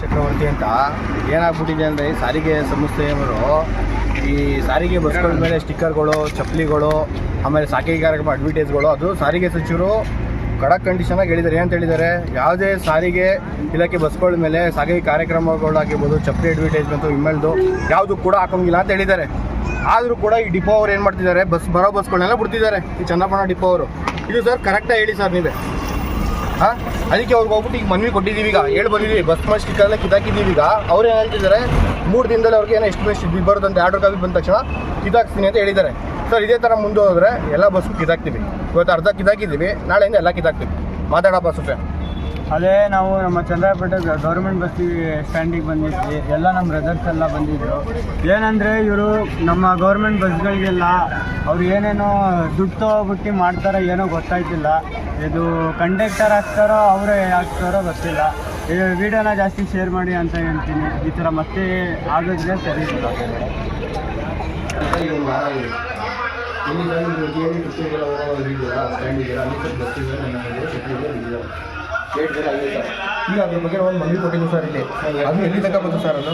ಚಕ್ರವರ್ತಿ ಅಂತ ಏನಾಗ್ಬಿಟ್ಟಿದೆ ಅಂದರೆ ಸಾರಿಗೆ ಸಂಸ್ಥೆಯವರು ಈ ಸಾರಿಗೆ ಬಸ್ಗಳ ಮೇಲೆ ಸ್ಟಿಕ್ಕರ್ಗಳು ಚಪ್ಪಲಿಗಳು ಆಮೇಲೆ ಸಾರಿಗೆ ಕಾರ್ಯಕ್ರಮ ಅಡ್ವರ್ಟೈಸ್ಗಳು ಅದು ಸಾರಿಗೆ ಸಚಿವರು ಕಡಕ್ ಕಂಡೀಷನಾಗಿ ಹೇಳಿದ್ದಾರೆ. ಏನಂತ ಹೇಳಿದ್ದಾರೆ? ಯಾವುದೇ ಸಾರಿಗೆ ಇಲಾಖೆ ಬಸ್ಗಳ ಮೇಲೆ ಸಾರಿಗೆ ಕಾರ್ಯಕ್ರಮಗಳಾಗಿರ್ಬೋದು ಚಪ್ಪಲಿ ಅಡ್ವರ್ಟೈಸ್ಮೆಂಟು ಇಮೇಲ್ದು ಯಾವುದು ಕೂಡ ಹಾಕೋಂಗಿಲ್ಲ ಅಂತ ಹೇಳಿದ್ದಾರೆ. ಆದರೂ ಕೂಡ ಈ ಡಿಪೋ ಅವರು ಏನು ಮಾಡ್ತಿದ್ದಾರೆ? ಬಸ್ ಬರೋ ಬಸ್ಗಳನ್ನೆಲ್ಲ ಬಿಡ್ತಿದ್ದಾರೆ. ಈ ಚನ್ನಪಣ ಡಿಪೋ ಅವರು. ಇದು ಸರ್ ಕರೆಕ್ಟಾಗಿ ಹೇಳಿ ಸರ್ ನೀವೇ. ಹಾಂ? ಅದಕ್ಕೆ ಅವ್ರಿಗೆ ಹೋಗ್ಬಿಟ್ಟು ಈಗ ಮನವಿ ಕೊಟ್ಟಿದ್ದೀವಿ ಈಗ. ಹೇಳಿ ಬಂದಿದ್ದೀವಿ ಬಸ್ ಮಾಡಿ ಸ್ಟಿಕ್ಕರ್ಲ್ಲ ಕಿದಾಕಿದ್ದೀವಿ ಈಗ. ಅವ್ರು ಏನು ಹೇಳ್ತಿದ್ದಾರೆ? ಮೂರು ದಿನದಲ್ಲಿ ಅವ್ರಿಗೆ ಏನೋ ಎಷ್ಟು ಬರುತ್ತೆ ಅಂತ ಆರ್ಡರ್ ಕಾಪಿ ಬಂದ ತಕ್ಷಣ ಕಿತ್ತಾಕ್ಸ್ತೀನಿ ಅಂತ ಹೇಳಿದ್ದಾರೆ. ಸರ್, ಇದೇ ಥರ ಮುಂದೆ ಹೋದರೆ ಎಲ್ಲ ಬಸ್ಸು ಕಿದಾಕ್ತೀವಿ ಇವತ್ತು ಅರ್ಧ ಕಿದಾಕಿದ್ದೀವಿ ನಾಳೆಯಿಂದ ಎಲ್ಲ ಕಿದಾಕ್ತೀವಿ ಮಾತಾಡಪ್ಪ ಸುಫೆ ಅದೇ ನಾವು ನಮ್ಮ ಚಂದ್ರಪೇಟೆ ಗೌರ್ಮೆಂಟ್ ಬಸ್ಸಿಗೆ ಸ್ಟ್ಯಾಂಡಿಗೆ ಬಂದಿದ್ವಿ. ಎಲ್ಲ ನಮ್ಮ ಬ್ರದರ್ಸ್ ಎಲ್ಲ ಬಂದಿದ್ರು. ಏನಂದರೆ ಇವರು ನಮ್ಮ ಗೌರ್ಮೆಂಟ್ ಬಸ್ಗಳಿಗೆಲ್ಲ ಅವ್ರು ಏನೇನೋ ದುಡ್ಡು ತೊಗೊಬಿಟ್ಟು ಮಾಡ್ತಾರೋ ಏನೋ ಗೊತ್ತಾಯ್ತಿಲ್ಲ. ಇದು ಕಂಡಕ್ಟರ್ ಹಾಕ್ತಾರೋ ಅವರೇ ಹಾಕ್ತಾರೋ ಗೊತ್ತಿಲ್ಲ. ಈ ವಿಡಿಯೋನ ಜಾಸ್ತಿ ಶೇರ್ ಮಾಡಿ ಅಂತ ಹೇಳ್ತೀನಿ. ಈ ಥರ ಮತ್ತೆ ಆಗೋದ್ರೆ ಸರಿ ಇಲ್ಲ. ಈಗ ಅದ್ರ ಬಗ್ಗೆ ಒಂದು ಮನವಿ ಕೊಟ್ಟಿದ್ದು ಸರ್ ಇಲ್ಲಿ. ಅದು ಎಲ್ಲಿ ತನಕ ಬಂತು ಸರ್ ಅದು?